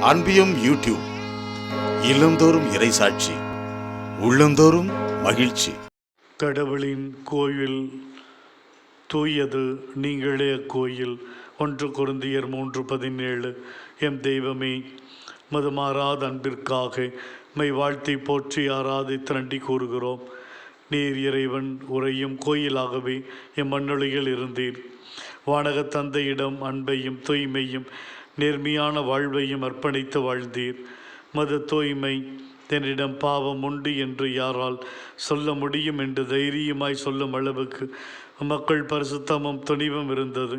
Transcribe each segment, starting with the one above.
அன்பியும் YouTube இல்லந்தோறும் இறைசாட்சி உள்ளந்தோறும் மகிழ்ச்சி. கடவுளின் கோயில் தூயது நீங்களே கோயில். ஒன்று குருந்தியர் மூன்று பதினேழு. எம் தெய்வமே மதுமாறாத அன்பிற்காக மை வாழ்த்தி போற்றி ஆராதித்து நன்றி கூறுகிறோம். நீர் இறைவன் உரையும் கோயிலாகவே எம் மண்ணுலகில் இருந்தீர். வானக தந்தையிடம் அன்பையும் தூய்மையும் நேர்மையான வாழ்வையும் அர்ப்பணித்து வாழ்ந்தீர். மத தூய்மை என்னிடம் பாவம் உண்டு என்று யாரால் சொல்ல முடியும் என்று தைரியமாய் சொல்லும் அளவுக்கு மக்கள் பரிசுத்தமும் துணிவும் இருந்தது.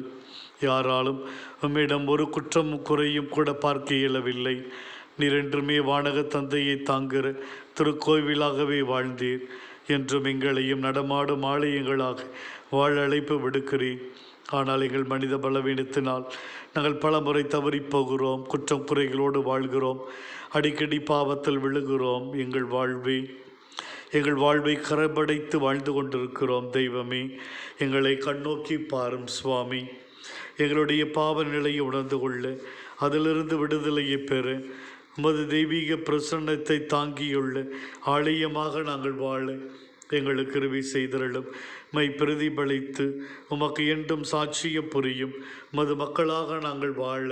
யாராலும் உம்மிடம் ஒரு குற்றமும் குறையும் கூட பார்க்க இயலவில்லை. நீர் என்றுமே வானக தந்தையை தாங்குகிற திருக்கோவிலாகவே வாழ்ந்தீர். என்றும் எங்களையும் நடமாடும் ஆலயங்களாக வாழ அழைப்பு விடுக்கிறேன். ஆனால் எங்கள் மனித பலவீனத்தினால் நாங்கள் பல முறை தவறிப் போகிறோம் குற்றம் குறைகளோடு வாழ்கிறோம். அடிக்கடி பாவத்தில் விழுகிறோம். எங்கள் வாழ்வே எங்கள் வாழ்வை கரபடைத்து வாழ்ந்து கொண்டிருக்கிறோம். தெய்வமே எங்களை கண்ணோக்கி பாரும் சுவாமி. எங்களுடைய பாவ நிலையை உணர்ந்து கொள்ள. அதிலிருந்து விடுதலையை பெற. உமது தெய்வீக பிரசன்னத்தை தாங்கியுள்ள ஆலயமாக நாங்கள் வாழ எங்களுக்கு கிருவி செய்தருளும். மை பிரதிபலித்து உமக்கு என்றும் சாட்சிய புரியும். மது மக்களாக நாங்கள் வாழ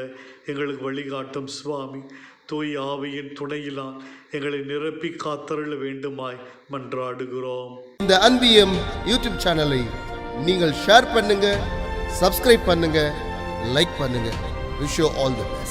எங்களுக்கு வழிகாட்டும் சுவாமி. தூய் ஆவியின் துணையிலான் எங்களை நிரப்பி காத்தருள வேண்டுமாய் மன்றாடுகிறோம். இந்த அன்பியம் யூடியூப் சேனலை நீங்கள் ஷேர் பண்ணுங்க சப்ஸ்கிரைப் பண்ணுங்க லைக் பண்ணுங்க. Wish you all the best.